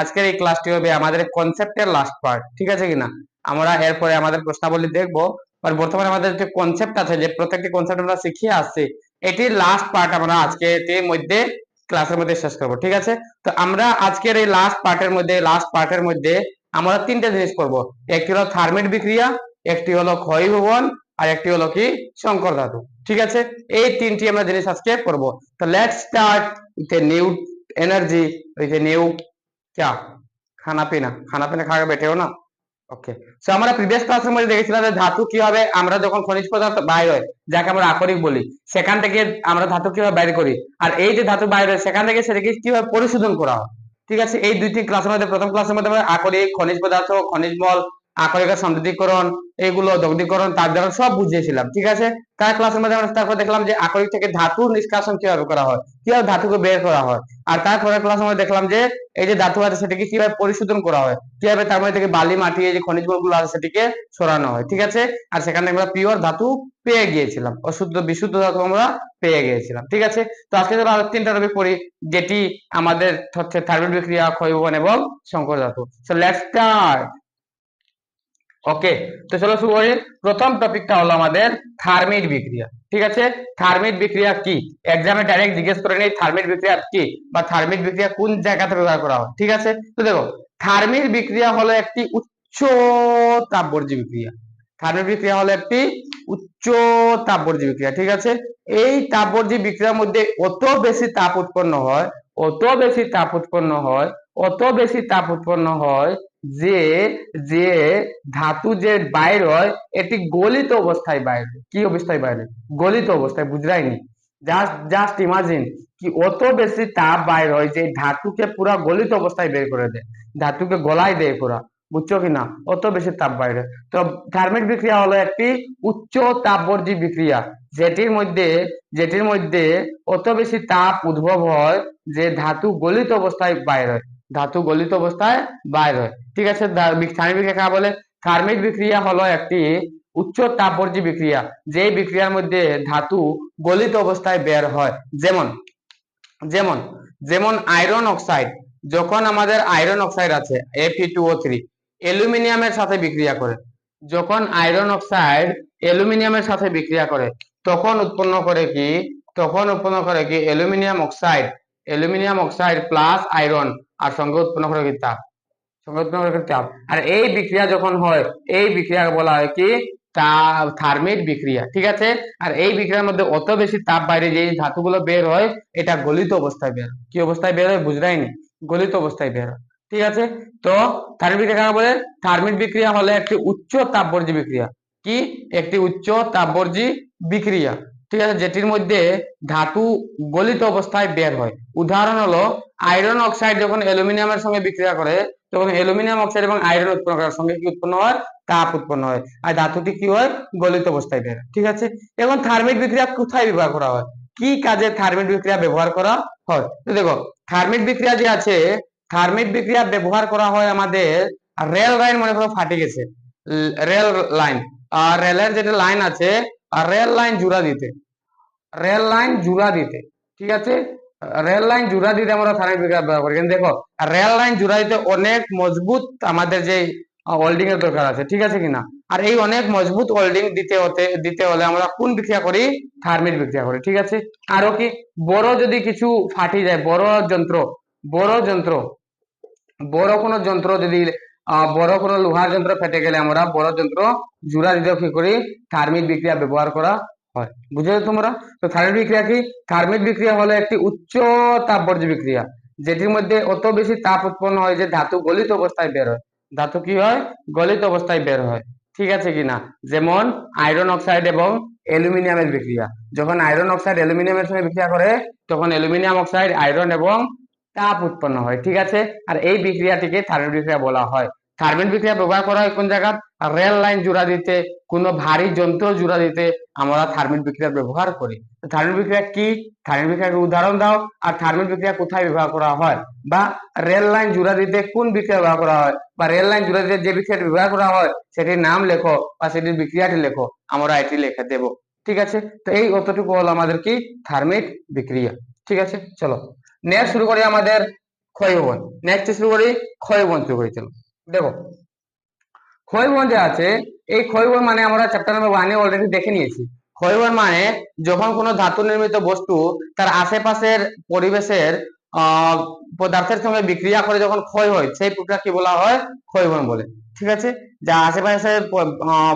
আজকের এই হবে আমাদের কনসেপ্টের লাস্ট পার্ট ঠিক আছে কিনা? আমরা আমাদের প্রশ্নাবলী দেখব। বর্তমানে আমাদের যে কনসেপ্ট আছে, যে প্রত্যেকটি কনসেপ্ট আমরা শিখিয়ে আসছি এটির লাস্ট পার্ট আমরা আজকে এটির মধ্যে ক্লাসের মধ্যে শেষ করব, ঠিক আছে? তো আমরা আজকের এই লাস্ট পার্টের মধ্যে লাস্ট পার্টের মধ্যে আমরা তিনটা জিনিস করব। একটি হলো থার্মেট বিক্রিয়া, একটি হলো ক্ষয় আর একটি হলো কি? শঙ্কর ধাতু। ঠিক আছে? এই তিনটি আমরা জিনিস আজকে করব। তো let's start with a new energy with a new क्या খানা পিনা। খানা পিনা খাওয়া বেটেও না? ওকে সো আমরা প্রিভিয়াস ক্লাসের মধ্যে দেখেছিলাম যে ধাতু কীভাবে আমরা যখন খনিজ পদার্থ বাইর হয়, যাকে আমরা আকরিক বলি, সেখান থেকে আমরা ধাতু কীভাবে বাইর করি? আর এই যে ধাতু বাইর হয়, সেখান থেকে সেটাকে কীভাবে পরিশোধন করা হয়? ঠিক আছে? এই দুইটি ক্লাসের মধ্যে, প্রথম ক্লাসের মধ্যে আমরা আকরিক, খনিজ পদার্থ, খনিজ মল আকরিকের সমৃদ্ধিকরণ, এগুলো দগ্ধীকরণ, তার দ্বারা সব বুঝিয়েছিলাম, ঠিক আছে? তার ক্লাসের মধ্যে আমরা তারপর দেখলাম যে আকরিক থেকে ধাতু নিষ্কাশন কীভাবে করা হয়, কীভাবে ধাতুকে বের করা হয়, আর তারপরে ক্লাসের মধ্যে দেখলাম যে এই যে ধাতু আছে সেটাকে কীভাবে পরিশোধন করা হয়, কীভাবে তার মধ্যে থেকে বালি, মাটি, এই যে খনিজগুলো আছে সেটিকে সরানো হয়, ঠিক আছে? আর সেখানে আমরা পিওর ধাতু পেয়ে গিয়েছিলাম, অশুদ্ধ বিশুদ্ধ ধাতু আমরা পেয়ে গিয়েছিলাম, ঠিক আছে? তো আজকে ধরো আরও তিনটা টপিক পড়ি, যেটি আমাদের হচ্ছে থার্মিক বিক্রিয়া, ক্ষয়ভবন এবং সংকর ধাতু। সো লেটস স্টার্ট ওকে তো চলো শুরু করি। প্রথম টপিকটা হলো আমাদের থার্মিট বিক্রিয়া। ঠিক আছে? থার্মিট বিক্রিয়া কি? এক্সামে ডাইরেক্ট জিজ্ঞেস করে নেই থার্মিট বিক্রিয়া কি? বা থার্মিট বিক্রিয়া কোন জায়গাতে ব্যবহার করা হয়? ঠিক আছে? তো দেখো থার্মিট বিক্রিয়া হলো একটি উচ্চ তাপবর্জ্য বিক্রিয়া। থার্মিট বিক্রিয়া হলো একটি উচ্চ তাপবর্জ্য বিক্রিয়া, ঠিক আছে? এই তাপবর্জ্য বিক্রিয়ার মধ্যে অত বেশি তাপ উৎপন্ন হয়, অত বেশি তাপ উৎপন্ন হয়, অত বেশি তাপ উৎপন্ন হয় যে যে ধাতু যে বাইর হয়, এটি গলিত অবস্থায় বাইর কি অবস্থায় বাইর গলিত অবস্থায়, বুঝলাইনি? জাস্ট জাস্ট ইমাজিন কি অত বেশি তাপ বাইর হয় যে ধাতুকে পুরা গলিত অবস্থায় বের করে দেয়। ধাতুকে গলায় দেয় পুরা, বুঝছ কিনা? অত বেশি তাপ বাইরে তো থার্মিক বিক্রিয়া হলো একটি উচ্চ তাপবর্জী বিক্রিয়া, যেটির মধ্যে যেটির মধ্যে অত বেশি তাপ উদ্ভব হয় যে ধাতু গলিত অবস্থায় বাইর হয়। ধাতু গলিত অবস্থায় বাইর হয় ঠিক আছে থার্মিক বিক্রিয়া বলে থার্মিক বিক্রিয়া হলো একটি উচ্চ তাপবর্জী বিক্রিয়া যে বিক্রিয়ার মধ্যে ধাতু গলিত অবস্থায় বের হয় যেমন যেমন যেমন আয়রন অক্সাইড যখন আমাদের আয়রন অক্সাইড আছে Fe2O3 অ্যালুমিনিয়ামের সাথে বিক্রিয়া করে যখন আয়রন অক্সাইড অ্যালুমিনিয়ামের সাথে বিক্রিয়া করে তখন উৎপন্ন করে কি তখন উৎপন্ন করে কি aluminium oxide aluminium oxide plus iron আর সঙ্গে উৎপন্ন করে তাপ সঙ্গে উৎপন্ন করে তাপ আর এই বিক্রিয়া যখন হয়, এই বিক্রিয়া বলা হয় কি? তা থার্মিক বিক্রিয়া, ঠিক আছে? আর এই বিক্রিয়ার মধ্যে অত বেশি তাপ বাইরে যে ধাতুগুলো বের হয়, এটা গলিত অবস্থায় বের। কি অবস্থায় বের হয় বুঝলাইনি? গলিত অবস্থায় বের হয়, ঠিক আছে? তো থার্মিক বিক্রিয়া বলে? থার্মিক বিক্রিয়া হলে একটি উচ্চ তাপবর্জ্য বিক্রিয়া। কি? একটি উচ্চ তাপবর্জ্য বিক্রিয়া। ঠিক আছে, যেটির মধ্যে ধাতু গলিত অবস্থায় বের হয়। উদাহরণ হলো আয়রন অক্সাইড যখন অ্যালুমিনিয়ামের সঙ্গে বিক্রিয়া করে, তখন অ্যালুমিনিয়াম অক্সাইড এবং আয়রন উৎপন্ন করার সঙ্গে কি উৎপন্ন হয়? তাপ উৎপন্ন হয়। আর ধাতুটি কি হয়? গলিত অবস্থায় বের ঠিক আছে? এখন থার্মিক বিক্রিয়া কোথায় ব্যবহার করা হয়? কি কাজে থার্মিক বিক্রিয়া ব্যবহার করা হয়? তো দেখো থার্মিক বিক্রিয়া যে আছে থার্মিক বিক্রিয়া ব্যবহার করা হয় আমাদের রেল লাইন মনে করো ফাটে গেছে। রেল লাইন আর রেলের যেটা লাইন আছে আর রেল লাইন জুড়া দিতে। রেল লাইন জুড়া দিতে, ঠিক আছে? রেল লাইন জুড়া দিতে আমরা বিক্রিয়া ব্যবহার করি। কিন্তু দেখো, রেল লাইন জুড়া দিতে অনেক মজবুত আমাদের যে হোল্ডিং এর দরকার আছে, ঠিক আছে কিনা? আর এই অনেক মজবুত হোল্ডিং দিতে হতে, দিতে হলে আমরা কোন বিক্রিয়া করি? থার্মিক বিক্রিয়া করি, ঠিক আছে? আরও কি? বড় যদি কিছু ফাটি যায়, বড় যন্ত্র বড় যন্ত্র, বড় কোনো যন্ত্র যদি বড় কোনো লোহার যন্ত্র ফেটে গেলে আমরা বড় যন্ত্র জোড়া দিতে করি? থার্মিক বিক্রিয়া ব্যবহার করা হয়। বুঝলে তোমরা? তো থার্মিক বিক্রিয়া কি? থার্মিক বিক্রিয়া হলো একটি উচ্চ তাপবর্জ্য বিক্রিয়া, যেটির মধ্যে অত বেশি তাপ উৎপন্ন হয় যে ধাতু গলিত অবস্থায় বের হয়। ধাতু কি হয়? গলিত অবস্থায় বের হয়। ঠিক আছে কিনা? যেমন আয়রন অক্সাইড এবং অ্যালুমিনিয়ামের বিক্রিয়া। যখন আয়রন অক্সাইড অ্যালুমিনিয়ামের সঙ্গে বিক্রিয়া করে, তখন অ্যালুমিনিয়াম অক্সাইড আয়রন এবং তাপ উৎপন্ন হয়। ঠিক আছে? আর এই বিক্রিয়াটিকে থার্মিক বিক্রিয়া বলা হয়। থার্মিট বিক্রিয়া ব্যবহার করা হয় কোন জায়গা রেল লাইন জোড়া দিতে, কোনো ভারী যন্ত্র জোড়া দিতে আমরা থার্মিট বিক্রিয়া ব্যবহার করি। থার্মিট বিক্রিয়া কি? থার্মিট বিক্রিয়াকে উদাহরণ দাও। আর থার্মিট বিক্রিয়া কোথায় ব্যবহার করা হয়? বা রেল লাইন জোড়া দিতে কোন বিক্রিয়া ব্যবহার করা হয়? বা রেল লাইন জোড়া দিতে যে বিক্রিয়াটি ব্যবহার করা হয়, সেটির নাম লেখো বা সেটির বিক্রিয়াটি লেখো। আমরা এটি লিখে দেব। ঠিক আছে? তো এই অতটুকু হলো আমাদের কি? থার্মিট বিক্রিয়া। ঠিক আছে? চলো। নেক্সট শুরু করি আমাদের ক্ষয়বন নেক্সট শুরু করি ক্ষয়বন শুরু করি। চলো। দেখো ক্ষয়বন যে আছে, এই ক্ষয়বন মানে আমরা চ্যাপ্টার নাম্বার ওয়ানে অলরেডি দেখে নিয়েছি। ক্ষয়বন মানে যখন কোনো ধাতু নির্মিত বস্তু তার আশেপাশের পরিবেশের পদার্থের সঙ্গে বিক্রিয়া করে যখন ক্ষয় হয়, সেই প্রক্রিয়া কি বলা হয়? ক্ষয়বন বলে। ঠিক আছে? যা আশেপাশের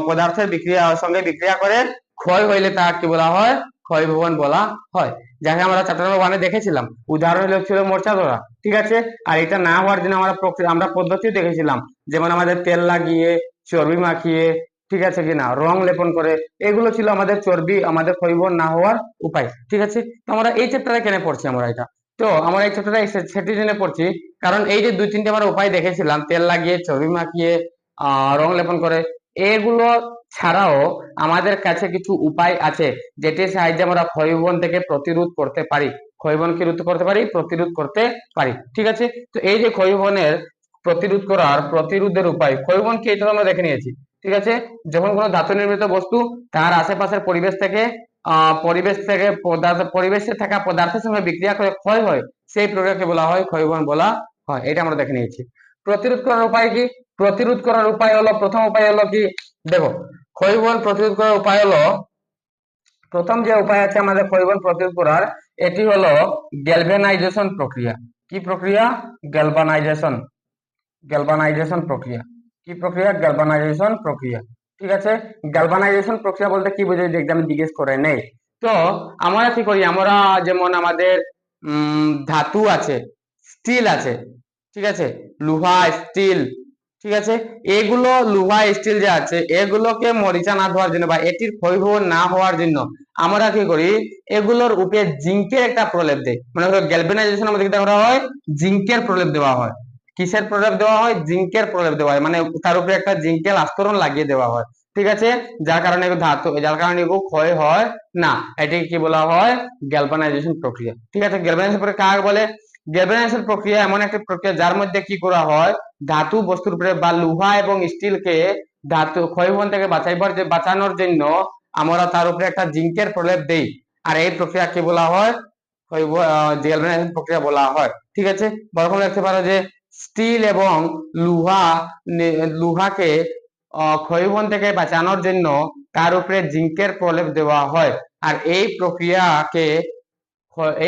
পদার্থের বিক্রিয়া, সঙ্গে বিক্রিয়া করে ক্ষয় হইলে তা কি বলা হয়? ক্ষয়ভবন বলা হয়। যাকে আমরা চ্যাপ্টার নাম্বার ওয়ানে দেখেছিলাম। উদাহরণ ছিল মোর্চা ধরা, ঠিক আছে? আর এটা না হওয়ার জন্য আমরা আমরা পদ্ধতি দেখেছিলাম। যেমন আমাদের তেল লাগিয়ে, চর্বি মাখিয়ে, ঠিক আছে কিনা? রং লেপন করে, এগুলো ছিল আমাদের চর্বি, আমাদের ক্ষয়ভবন না হওয়ার উপায়, ঠিক আছে? তো আমরা এই চ্যাপ্টারে কেন পড়ছি আমরা এটা? তো আমরা এই চ্যাপ্টারে সেটির জন্য পড়ছি। কারণ এই যে দুই তিনটে আমরা উপায় দেখেছিলাম, তেল লাগিয়ে, চর্বি মাখিয়ে, আহ, রং লেপন করে, এগুলো ছাড়াও আমাদের কাছে কিছু উপায় আছে যেটির সাহায্যে আমরা ক্ষয়ভবন থেকে প্রতিরোধ করতে পারি। ক্ষয়ভবন কি রোধ করতে পারি? প্রতিরোধ করতে পারি। ঠিক আছে? তো এই যে ক্ষয়ভবনের প্রতিরোধ করার প্রতিরোধের উপায় ক্ষয়ভবন কি এটা আমরা দেখে নিয়েছি। ঠিক আছে? যখন কোনো ধাতু নির্মিত বস্তু তার আশেপাশের পরিবেশ থেকে পরিবেশ থেকে পদার্থ, পরিবেশে থাকা পদার্থের সঙ্গে বিক্রিয়া করে ক্ষয় হয়, সেই প্রক্রিয়াকে বলা হয় ক্ষয়ভবন বলা হয়। এটা আমরা দেখে নিয়েছি। প্রতিরোধ করার উপায় কি? প্রতিরোধ করার উপায় হলো, প্রথম উপায় হলো কি? দেখো ক্ষয়ভবন প্রতিরোধ করার উপায় হলো, প্রথম যে উপায় আছে আমাদের ক্ষয়ভবন প্রতিরোধ করার, এটি হলো গ্যালভানাইজেশন প্রক্রিয়া। কি প্রক্রিয়া? গ্যালভানাইজেশন গ্যালভানাইজেশন প্রক্রিয়া। কি প্রক্রিয়া? গ্যালভানাইজেশন প্রক্রিয়া। ঠিক আছে? গ্যালভানাইজেশন প্রক্রিয়া বলতে কি বোঝায় এক্সামে জিজ্ঞেস করে নেই? তো আমরা কি করি? আমরা যেমন আমাদের ধাতু আছে স্টিল আছে। ঠিক আছে? লোহা স্টিল ঠিক আছে? এগুলো লোহা স্টিল যে আছে, এগুলোকে মরিচা না ধোয়ার জন্য বা এটির ক্ষয়ভবন না হওয়ার জন্য আমরা কি করি? এগুলোর উপরে জিঙ্কের একটা প্রলেপ দেই। মানে হলো গ্যালভানাইজেশন আমাদের কি করা হয়? জিঙ্কের প্রলেপ দেওয়া হয়। কিসের প্রলেপ দেওয়া হয়? জিঙ্কের প্রলেপ দেওয়া হয়। মানে তার উপরে একটা জিঙ্কের আস্তরণ লাগিয়ে দেওয়া হয়। ঠিক আছে? যার কারণে ধাতু, যার কারণে ক্ষয় হয় না। এটিকে কি বলা হয়? গ্যালভানাইজেশন প্রক্রিয়া। ঠিক আছে? গ্যালভানাইজেশন প্রক্রিয়া কাকে বলে? গ্যালভানাইজেশন প্রক্রিয়া এমন একটা প্রক্রিয়া যার মধ্যে কি করা হয়? ধাতু বস্তুর উপরে বা লোহা এবং স্টিলকে ধাতু ক্ষয়ভবন থেকে বাঁচাইবার যে বাঁচানোর জন্য আমরা তার উপরে একটা জিঙ্কের প্রলেপ দেই। আর এই প্রক্রিয়া কি বলা হয়? প্রক্রিয়া বলা হয়। ঠিক আছে? বরং দেখতে পারো যে স্টিল এবং লোহা লোহাকে আহ, ক্ষয়ভবন থেকে বাঁচানোর জন্য তার উপরে জিঙ্কের প্রলেপ দেওয়া হয়। আর এই প্রক্রিয়াকে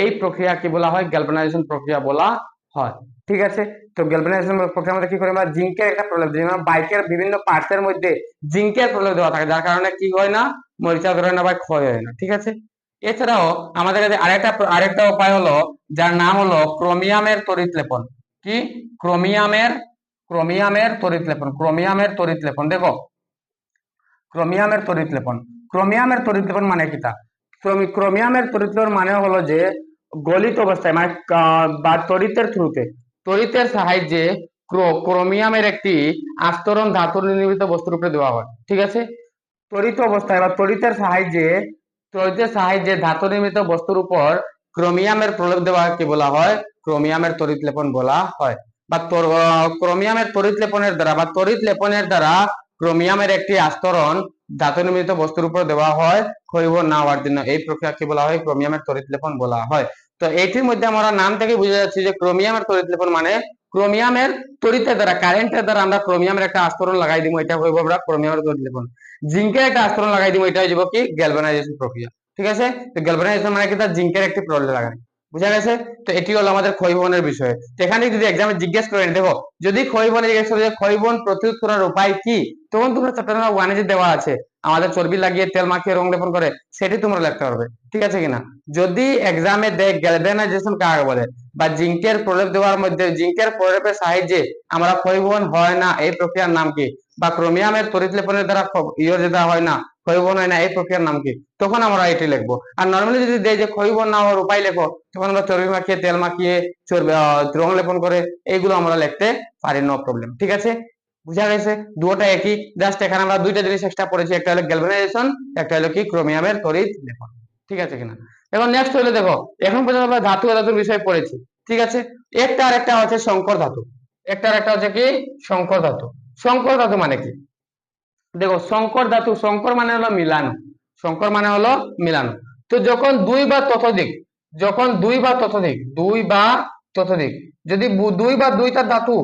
এই প্রক্রিয়া কি বলা হয়? গ্যালভানাইজেশন প্রক্রিয়া বলা হয়। ঠিক আছে? তো গ্যালভানাইজেশন প্রক্রিয়ার মধ্যে কি করে? আমরা জিঙ্কের একটা প্রলেপ দিই বাইকের বিভিন্ন পার্টস এর মধ্যে জিঙ্কের প্রলেপ দেওয়া থাকে, যার কারণে কি হয় না? মরিচা ধরে না বা ক্ষয় হয় না। ঠিক আছে? এছাড়াও আমাদের কাছে আরেকটা আরেকটা উপায় হলো, যার নাম হলো ক্রোমিয়ামের তড়িৎ লেপন কি? ক্রোমিয়ামের ক্রোমিয়ামের তড়িৎ লেপন ক্রোমিয়ামের তড়িৎ লেপন দেখো ক্রোমিয়ামের তড়িৎ লেপন ক্রোমিয়ামের তড়িৎ লেপন মানে কি তা? ক্রোমিয়ামের লেপন মানে হলো যে গলিত অবস্থায় মানে বা তড়িতের থ্রুতে। তড়িতের সাহায্যে ক্রো- ক্রোমিয়ামের একটি আস্তরণ ধাতু নির্মিত বস্তুর উপরে দেওয়া হয়। ঠিক আছে? তড়িৎ অবস্থায় বা তরিতের সাহায্যে তরিতের সাহায্যে ধাতু নির্মিত বস্তুর উপর ক্রোমিয়ামের প্রলেপ দেওয়া কি বলা হয়? ক্রোমিয়ামের তড়িৎ লেপন বলা হয়। বা ক্রোমিয়ামের তড়িৎ লেপনের দ্বারা বা তড়িৎ লেপনের দ্বারা ক্রোমিয়ামের একটি আস্তরণ ধাতু নির্মিত বস্তুর উপর দেওয়া হয় ক্ষয়ভবন না হওয়ার জন্য। এই প্রক্রিয়া কি বলা হয়? ক্রোমিয়ামের তড়িৎ লেপন বলা হয়। তো এটির মধ্যে আমরা নাম থেকে বুঝে যাচ্ছি যে ক্রোমিয়ামের তড়িৎ লেপন মানে ক্রোমিয়ামের তড়িতের দ্বারা কারেন্টের দ্বারা আমরা ক্রোমিয়ামের একটা আস্তরণ লাগাই দিব, এটা হইব আমরা ক্রোমিয়ামের তড়িৎ লেপন। জিঙ্কের একটা আস্তরণ লাগাই দিব, এটা হইব কি? গ্যালভানাইজেশন প্রক্রিয়া। ঠিক আছে? তো গ্যালভানাইজেশন মানে কি? তার জিঙ্কের একটি প্রলেপ লাগানো বুঝা গেছে? তো এটি হলো আমাদের ক্ষয়ভবনের বিষয়। এখানে যদি এক্সামে জিজ্ঞেস করেন, দেখো, যদি ক্ষয়ভবনে জিজ্ঞেস করে যে ক্ষয়ভবন প্রতিরোধ করার উপায় কি? তখন তোমরা চ্যাপ্টার নাম্বার ওয়ানে যে দেওয়া আছে, আমাদের চর্বি লাগিয়ে তেল মাখিয়ে রং লেপন করে, সেটি তোমরা লিখতে পারবে। ঠিক আছে কিনা? যদি এক্সামে দেখ গ্যালভানাইজেশন কাকে বলে? বা জিঙ্কের প্রলেপ দেওয়ার মধ্যে, জিঙ্কের প্রলেপের সাহায্যে আমরা ক্ষয়ভবন হয় না, এই প্রক্রিয়ার নাম কি? বা ক্রোমিয়ামের তড়িৎ লেপনের দ্বারা খ- ইয়ে যেটা হয় না ক্ষয়ভবন হয় না, এই প্রক্রিয়ার নাম কি? তখন আমরা এটি লিখব। আর নর্মালি যদি দেয় যে না হওয়ার উপায় লেখো তখন আমরা চর্বি মাখিয়ে, তেল মাখিয়ে চর্বি লেপন করে এইগুলো আমরা লিখতে পারি নো প্রবলেম ঠিক আছে? বুঝা গেছে? দুটোটা একই জাস্ট এখানে আমরা দুইটা জিনিস এক্সট্রা পড়েছি একটা হলো গ্যালভানাইজেশন একটা হলো কি ক্রোমিয়ামের তড়িৎ লেপন। ঠিক আছে কিনা? এখন নেক্সট হলো দেখো, এখন পর্যন্ত আমরা ধাতু ধাতুর বিষয় পড়েছি। ঠিক আছে? একটা আর একটা হচ্ছে সংকর ধাতু। একটা আর একটা হচ্ছে কি? সংকর ধাতু। সংকর ধাতু মানে কি? দেখো সংকর ধাতু সংকর মানে হলো মিলানো। সংকর মানে হলো মিলানো। তো যখন দুই বা ততোধিক, যখন দুই বা ততোধিক, দুই বা ততোধিক, যদি দুই বা দুইটা ধাতু,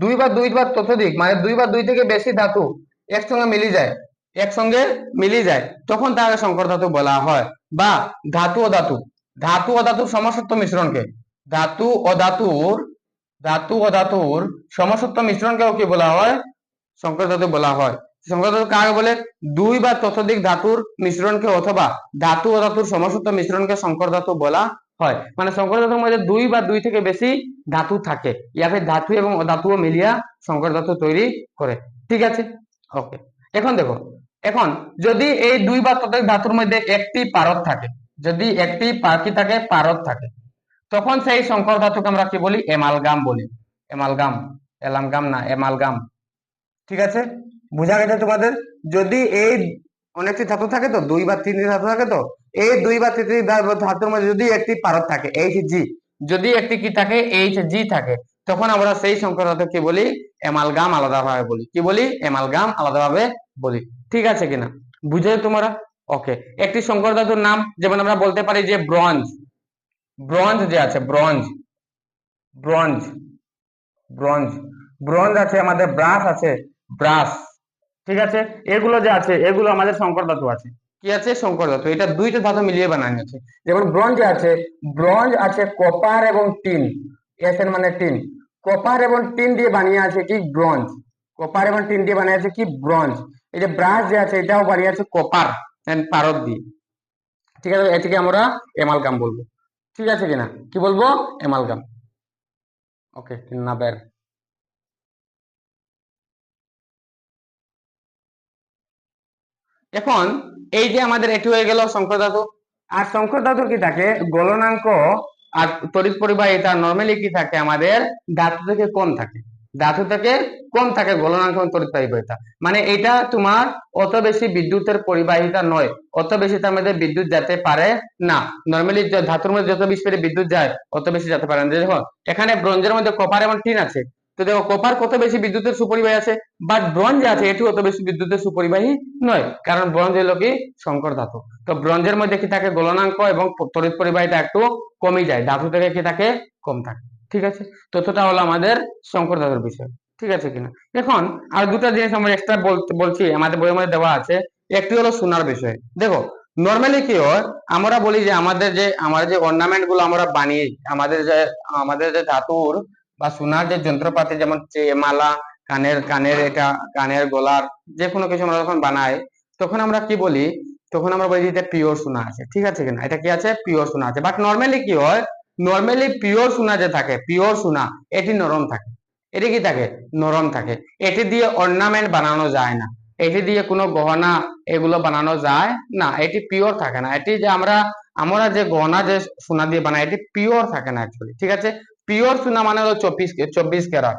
দুই বা দুই বা ততোধিক মানে দুই বা দুই থেকে বেশি ধাতু একসঙ্গে মিলি যায়, একসঙ্গে মিলি যায়, তখন তাকে সংকর ধাতু বলা হয়। বা ধাতু ও ধাতু ধাতু ও ধাতুর সমসত্ব মিশ্রণকে, ধাতু ও ধাতুর, ধাতু ও ধাতুর সমসত্ব মিশ্রণকেও কি বলা হয়? সংকর ধাতু বলা হয়। ধাতু কাকে বলে? দুই বা ততোধিক ধাতুর মিশ্রণকে অথবা ধাতু ও ধাতুর সমসত্ব মিশ্রণকে সংকর ধাতু বলা হয়। মানে সংকর ধাতুর মধ্যে দুই বা দুই থেকে বেশি ধাতু থাকে। ইয়াকে ধাতু এবং অধাতুও মিলিয়া সংকর ধাতু তৈরি করে। ঠিক আছে? ওকে এখন দেখো, এখন যদি এই দুই বা ততোধিক ধাতুর মধ্যে একটি পারদ থাকে, যদি একটি পা- কি থাকে, পারদ থাকে, তখন সেই সংকর ধাতুকে আমরা কি বলি? এমালগাম বলি। এমালগাম, এলামগাম না, এমালগাম। ঠিক আছে? বুঝা গেছে তোমাদের? যদি এই অনেকটি ধাতু থাকে তো, দুই বা তিনটি ধাতু থাকে তো, এই দুই বা তিনটি ধাতুর মধ্যে যদি একটি পারদ থাকে এইচ জি যদি একটি কি থাকে এইচ জি থাকে, তখন আমরা সেই সংকর কি বলি? এমালগাম আলাদাভাবে বলি। কি বলি? এমালগাম আলাদাভাবে বলি। ঠিক আছে কিনা? বুঝে তোমরা? ওকে একটি সংকর ধাতুর নাম, যেমন আমরা বলতে পারি যে ব্রঞ্জ ব্রঞ্জ যে আছে ব্রঞ্জ ব্রঞ্জ ব্রঞ্জ ব্রঞ্জ আছে, আমাদের ব্রাস আছে। ব্রাস ঠিক আছে? এগুলো যে আছে এগুলো আমাদের সংকর ধাতু আছে। কি আছে? সংকর ধাতু। এটা দুইটা ধাতু মিলিয়ে বানানো আছে। যেমন ব্রঞ্জ আছে ব্রঞ্জ আছে কপার এবং টিন। এস এর মানে টিন? কপার এবং টিন দিয়ে বানিয়ে আছে কি? ব্রঞ্জ। কপার এবং টিন দিয়ে বানিয়ে আছে কি? ব্রঞ্জ। এই যে ব্রাস যে আছে এটাও বানিয়ে আছে কপার এন্ড পারদ দিয়ে। ঠিক আছে? এটিকে আমরা এমালগাম বলব। ঠিক আছে কিনা? কি বলব? এমালগাম। ওকে না বের এখন এই যে আমাদের এটি হয়ে গেল শঙ্কর ধাতু। আর শঙ্কর ধাতুর কি থাকে? গলনাঙ্ক আর তড়িৎ পরিবাহিতা নর্মালি কি থাকে? আমাদের ধাতু থেকে কম থাকে। ধাতু থেকে কম থাকে গলনাঙ্ক তড়িৎ পরিবাহিতা। মানে এটা তোমার অত বেশি বিদ্যুতের পরিবাহিতা নয়। অত বেশি তার মধ্যে বিদ্যুৎ যেতে পারে না। নর্মালি ধাতুর মধ্যে যত বেশি বিদ্যুৎ যায়, অত বেশি যেতে পারে না। দেখো, এখানে ব্রোঞ্জের মধ্যে কপার এবং টিন আছে। তো দেখো কপার কত বেশি বিদ্যুতের সুপরিবাহী আছে? বাট ব্রঞ্জ আছে এটি অত বেশি বিদ্যুতের সুপরিবাহী নয়। কারণ ব্রঞ্জ হলো কি? সংকর ধাতু তো ব্রঞ্জের মধ্যে কি থাকে? গলনাঙ্ক এবং তড়িৎ পরিবাহিতা একটু কমে যায়। ধাতু থেকে কি থাকে? কম থাকে। ঠিক আছে? ততটা হলো আমাদের সংকর ধাতুর বিষয়। ঠিক আছে কিনা? এখন আর দুটো জিনিস আমরা এক্সট্রা বলছি, আমাদের বইয়ের মধ্যে দেওয়া আছে। একটি হলো সোনার বিষয়। দেখো নর্মালি কি হয়? আমরা বলি যে আমাদের যে আমাদের যে অর্নামেন্টগুলো আমরা বানিয়ে, আমাদের যে আমাদের যে ধাতুর বা সোনার যে যন্ত্রপাতি যেমন মালা, কানের কানের এটা, কানের গলার যে কোনো কিছু আমরা যখন বানাই, তখন আমরা কি বলি? তখন আমরা বলি এটা পিওর সোনা আছে। ঠিক আছে কিনা? এটা কি আছে? পিওর সোনা আছে। বাট নর্মালি কি হয়? নর্মালি পিওর সোনা যে থাকে পিওর সোনা, এটি নরম থাকে। এটি কি থাকে? নরম থাকে। এটি দিয়ে অর্নামেন্ট বানানো যায় না। এটি দিয়ে কোনো গহনা এগুলো বানানো যায় না। এটি পিওর থাকে না। এটি যে আমরা আমরা যে গহনা যে সোনা দিয়ে বানাই, এটি পিওর থাকে না অ্যাকচুয়ালি ঠিক আছে? পিওর সোনা মানে হলো চব্বিশ চব্বিশ ক্যারাট।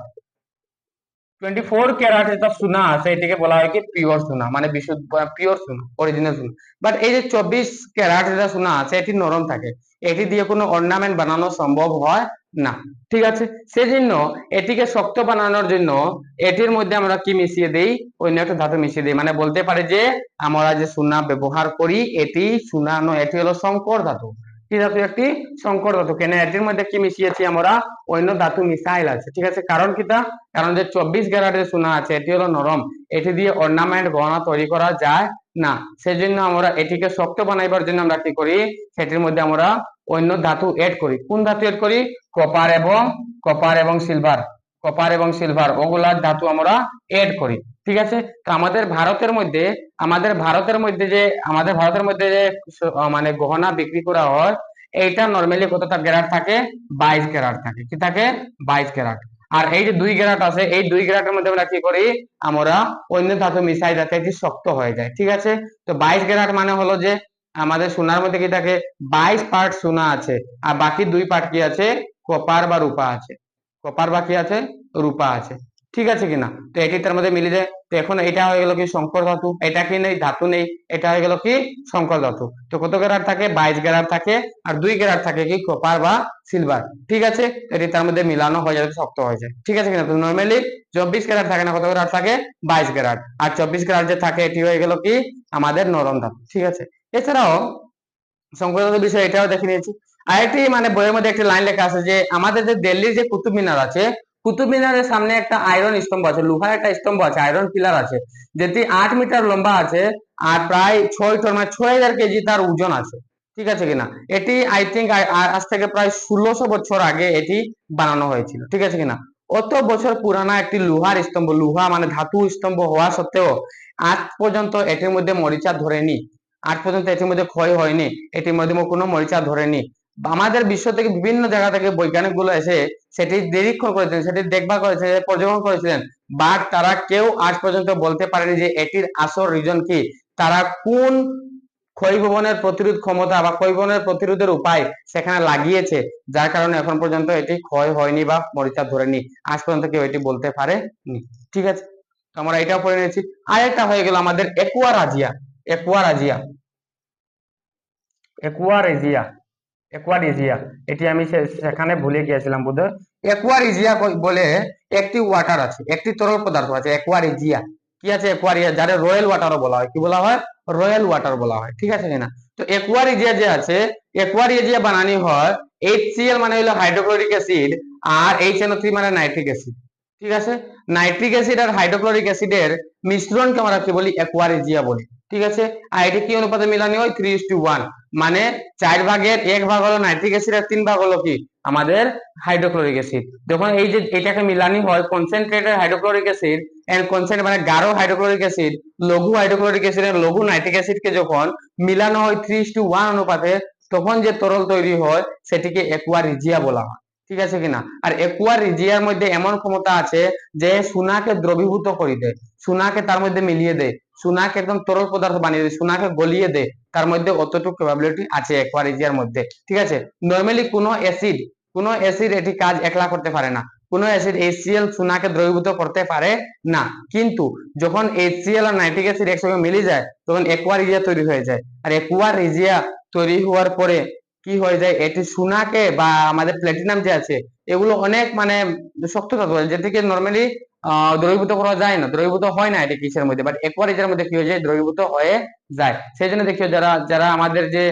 টোয়েন্টি ফোর ক্যারাট যেটা সোনা আছে এটাকে বলা হয় কি পিওর সোনা মানে বিশুদ্ধ পিওর সোনা অরিজিনাল সোনা বাট এই যে চব্বিশ ক্যারাট যেটা সোনা আছে, এটি নরম থাকে। এটি দিয়ে কোনো অর্নামেন্ট বানানো সম্ভব হয় না। ঠিক আছে? সেজন্য এটিকে শক্ত বানানোর জন্য এটির মধ্যে আমরা কি মিশিয়ে দেই? অন্য একটা ধাতু মিশিয়ে দিই। মানে বলতে পারে যে আমরা যে সোনা ব্যবহার করি, এটি সোনা নয়, এটি হলো সংকর ধাতু। কি ধাতু একটি সংকর ধাতু। কেন? এটির মধ্যে কি মিশিয়েছি আমরা? অন্য ধাতু মিসাইল আছে, ঠিক আছে? কারণ কিটা কারণ যে চব্বিশ গ্যারাটের সোনা আছে, এটি হলো নরম। এটি দিয়ে অর্নামেন্ট গহনা তৈরি করা যায় না। সেজন্য আমরা এটিকে শক্ত বানাইবার জন্য আমরা কি করি? সেটির মধ্যে আমরা অন্য ধাতু এড করি। কোন ধাতু এড করি? কপার এবং কপার এবং সিলভার কপার এবং সিলভার ওগুলার ধাতু আমরা এড করি। ঠিক আছে? তো আমাদের ভারতের মধ্যে, আমাদের ভারতের মধ্যে যে, আমাদের ভারতের মধ্যে যে মানে গহনা বিক্রি করা হয়, এইটা নর্মালি কতটা গ্যারাট থাকে? বাইশ গ্যারাট থাকে। কি থাকে? বাইশ গ্যারাট। আর এই যে দুই গ্যারাট আছে, এই দুই গ্যারাটের মধ্যে আমরা কি করি? আমরা অন্য ধাতু মিশাই যাতে শক্ত হয়ে যায়। ঠিক আছে? তো বাইশ গ্যারাট মানে হলো যে, আমাদের সোনার মধ্যে কি থাকে? বাইশ পার্ট সোনা আছে। আর বাকি দুই পার্ট কি আছে? কপার বা রূপা আছে। কপার বা কি আছে? রূপা আছে। ঠিক আছে কিনা? তো এটি তার মধ্যে মিলে যায়। তো এখন এটা হয়ে গেল কি শঙ্কর ধাতু। এটা কি নেই? ধাতু নেই। এটা হয়ে গেল কি? শঙ্কর ধাতু। তো কত গ্রাড থাকে? বাইশ গ্রাড থাকে। আর দুই গ্রাড থাকে কি? কপার বা সিলভার ঠিক আছে? এটি তার মধ্যে মিলানো হয়ে যাবে, শক্ত হয়ে যায় ঠিক আছে কিনা? তো নর্মালি চব্বিশ গ্রাড থাকে না, কত গ্রাড থাকে? বাইশ গ্রাড আর চব্বিশ গ্রাড যে থাকে, এটি হয়ে গেল কি? আমাদের নরম ধাতু। ঠিক আছে? এছাড়াও সংকর বিষয় এটাও দেখে নিয়েছি। আরেকটি মানে বইয়ের মধ্যে একটি লাইন লেখা আছে যে, আমাদের যে দিল্লির যে কুতুব মিনার আছে কুতুব মিনারের সামনে একটা আয়রন স্তম্ভ আছে, লোহার একটা স্তম্ভ আছে আয়রন পিলার আছে, যেটি আট মিটার লম্বা আছে আর প্রায় ছয় টন মানে ছয় হাজার কেজি তার ওজন আছে, ঠিক আছে কিনা? এটি আই থিঙ্ক আজ থেকে প্রায় ষোলোশো বছর আগে এটি বানানো হয়েছিল, ঠিক আছে কিনা? অত বছর পুরানা একটি লোহার স্তম্ভ, লোহা মানে ধাতু স্তম্ভ হওয়া সত্ত্বেও আজ পর্যন্ত এটির মধ্যে মরিচা ধরেনি, আজ পর্যন্ত এটির মধ্যে ক্ষয় হয়নি, এটির মধ্যে কোনো মরিচা ধরেনি। আমাদের বিশ্ব থেকে বিভিন্ন জায়গা থেকে বৈজ্ঞানিকগুলো এসে সেটি নিরীক্ষণ করেছিলেন, সেটি দেখভাল করেছিলেন পর্যবেক্ষণ করেছিলেন। বাট তারা কেউ আজ পর্যন্ত বলতে পারেনি যে এটির আসল রিজন কি। তারা কোন ক্ষয়ভবনের প্রতিরোধ ক্ষমতা বা ক্ষয়ভবনের প্রতিরোধের উপায় সেখানে লাগিয়েছে, যার কারণে এখন পর্যন্ত এটি ক্ষয় হয়নি বা মরিচা ধরেনি। আজ পর্যন্ত কেউ এটি বলতে পারেনি। ঠিক আছে? তো আমরা এটাও পড়ে নিয়েছি। আরেকটা হয়ে গেল আমাদের একুয়ারাজিয়া। একুয়ারাজিয়া। একুয়ারেজিয়া। একুয়ারিজিয়া এটি আমি সেখানে ভুলে গিয়েছিলাম বোধহয়। একুয়ারিজিয়া কই- বলে একটি ওয়াটার আছে, একটি তরল পদার্থ আছে একুয়ারিজিয়া কি আছে একুয়ারিয়া যারে রয়্যাল ওয়াটারও বলা হয়। কি বলা হয়? রয়্যাল ওয়াটার বলা হয়। ঠিক আছে কিনা? তো একুয়ারিজিয়া যে আছে একুয়ারিজিয়া বানানি হয় HCl মানে হলো হাইড্রোক্লোরিক অ্যাসিড আর HNO3 মানে নাইট্রিক অ্যাসিড ঠিক আছে? নাইট্রিক অ্যাসিড আর হাইড্রোক্লোরিক অ্যাসিডের মিশ্রণকে আমরা কি বলি? একুয়ারিজিয়া বলি। ঠিক আছে? আর এটি কি অনুপাতে মিলানি হয়? থ্রি টু ওয়ান মানে চার ভাগের এক ভাগ হলো নাইট্রিক অ্যাসিড আর তিন ভাগ হলো কি? আমাদের হাইড্রোক্লোরিক অ্যাসিড যখন এই যে এটাকে মিলানি হয় concentrated hydrochloric acid and concentrate মানে গাঢ় হাইড্রোক্লোরিক অ্যাসিড লঘু হাইড্রোক্লোরিক অ্যাসিড এর লঘু নাইট্রিক অ্যাসিডকে যখন মিলানো হয় থ্রি টু ওয়ান অনুপাতে, তখন যে তরল তৈরি হয়, সেটিকে একুয়ারিজিয়া বলা হয়। ঠিক আছে কিনা? আর একুয়ারিজিয়ার মধ্যে এমন ক্ষমতা আছে যে সোনাকে দ্রবীভূত করে দেয়, সোনাকে তার মধ্যে মিলিয়ে দেয়, সোনাকে একদম তরল পদার্থ বানিয়ে দেয়, সোনাকে গলিয়ে দেয়, তার মধ্যে অতটুকু ক্যাপাবিলিটি আছে একুয়ারিজিয়ার মধ্যে, ঠিক আছে? নর্মালি কোনো অ্যাসিড কোনো অ্যাসিড এটি কাজ একলা করতে পারে না, কোনো অ্যাসিড HCl সোনাকে দ্রবীভূত করতে পারে না, কিন্তু যখন HCl আর নাইট্রিক অ্যাসিড একসঙ্গে মিলে যায়, তখন একুয়ারিজিয়া তৈরি হয়ে যায়, আর একুয়ারিজিয়া তৈরি হওয়ার পরে কি হয়ে যায়? এটি সোনাকে বা আমাদের প্ল্যাটিনাম যে আছে, এগুলো অনেক মানে শক্ত তত্ত্ব যেটিকে নর্মালি দ্রবীভূত করা যায় না, দ্রবীভূত হয় না এটা কিসের মধ্যে বাট একুয়ারিজের মধ্যে কি হয়ে যায়? দ্রবীভূত হয়ে যায়। সেই জন্য দেখিও যারা যারা আমাদের যে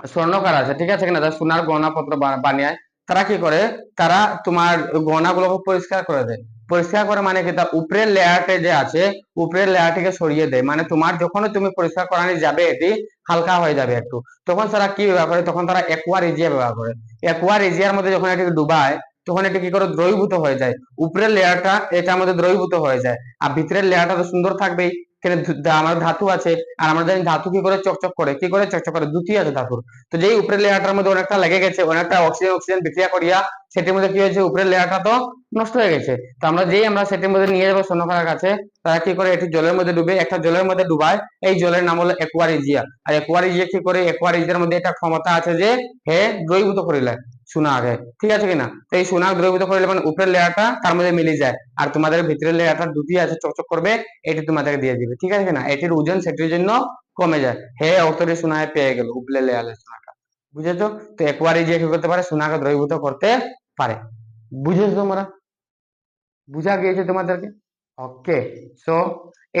স্বর্ণকার আছে, ঠিক আছে কিনা? যারা সোনার গহনাপত্র বানিয়ে, তারা কি করে? তারা তোমার গহনাগুলোকে পরিষ্কার করে দেয়। পরিষ্কার করা মানে কি? তার উপরের লেয়ারটা যে আছে, উপরের লেয়ারটিকে সরিয়ে দেয় মানে তোমার যখন তুমি পরিষ্কার করানি যাবে এটি, হালকা হয়ে যাবে একটু। তখন তারা কি ব্যবহার করে? তখন তারা একোয়ার এজিয়া ব্যবহার করে। একোয়ার এজিয়ার মধ্যে যখন এটিকে ডুবায়, তখন এটা কি করে? দ্রবীভূত হয়ে যায়। উপরের লেয়ারটা এটার মধ্যে দ্রবীভূত হয়ে যায়। আর ভিতরের লেয়ারটা তো সুন্দর থাকবেই। এখানে আমাদের ধাতু আছে, আর আমরা জানি ধাতু কি করে চকচক করে? কি করে চকচক করে? দুটি আছে ধাতুর। তো যেই উপরের লেয়ারটার মধ্যে অনেকটা লেগে গেছে, অনেকটা অক্সিজেন অক্সিজেন বিক্রিয়া করিয়া সেটির মধ্যে কি হয়েছে? উপরের লেয়ারটা তো নষ্ট হয়ে গেছে। তো আমরা যেই আমরা সেটির মধ্যে নিয়ে যাব স্বর্ণকারের কাছে, তারা কি করে? এটি জলের মধ্যে ডুবে, একটা জলের মধ্যে ডুবায়। এই জলের নাম হলো একুয়ারিজিয়া আর একুয়ারিজিয়া কি করে? একুয়ারিজিয়ার মধ্যে একটা ক্ষমতা আছে যে হে দ্রবীভূত করিলে। সোনা আগে, ঠিক আছে কিনা? এই সোনা দ্রবীভূত করিলে মানে উপরের লেয়ারটা তার মধ্যে মিলে যায়। আর তোমাদের ভিতরের লেয়ারটা দুটি আছে চকচক করবে, এটি তোমাদেরকে দিয়ে দিবে, ঠিক আছে কিনা? এটির ওজন সেটির জন্য কমে যায়। হে অতরে সোনায় পেয়ে গেল উপরে লেয়ারে সোনাটা। বুঝেছ? তো একবারই যে কি করতে পারে, সোনাকে দ্রবীভূত করতে পারে। বুঝেছ তোমরা? বুঝা গিয়েছে তোমাদেরকে? ওকে সো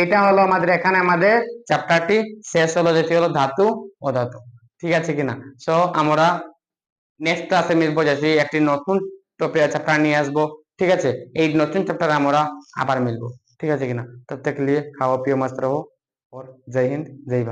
এটা হলো আমাদের এখানে আমাদের চ্যাপ্টারটি শেষ হলো, যেটি হলো ধাতু অধাতু ঠিক আছে কিনা? সো আমরা নেক্সট ক্লাসে মিলবো যাচ্ছি একটি নতুন টপিক চ্যাপ্টার নিয়ে আসব, ঠিক আছে? এই নতুন চ্যাপ্টার আমরা আবার মিলবো, ঠিক আছে কিনা? তব তক লিয়ে খাওয়া পিও মাস্ত রাখো और জয় हिंद जय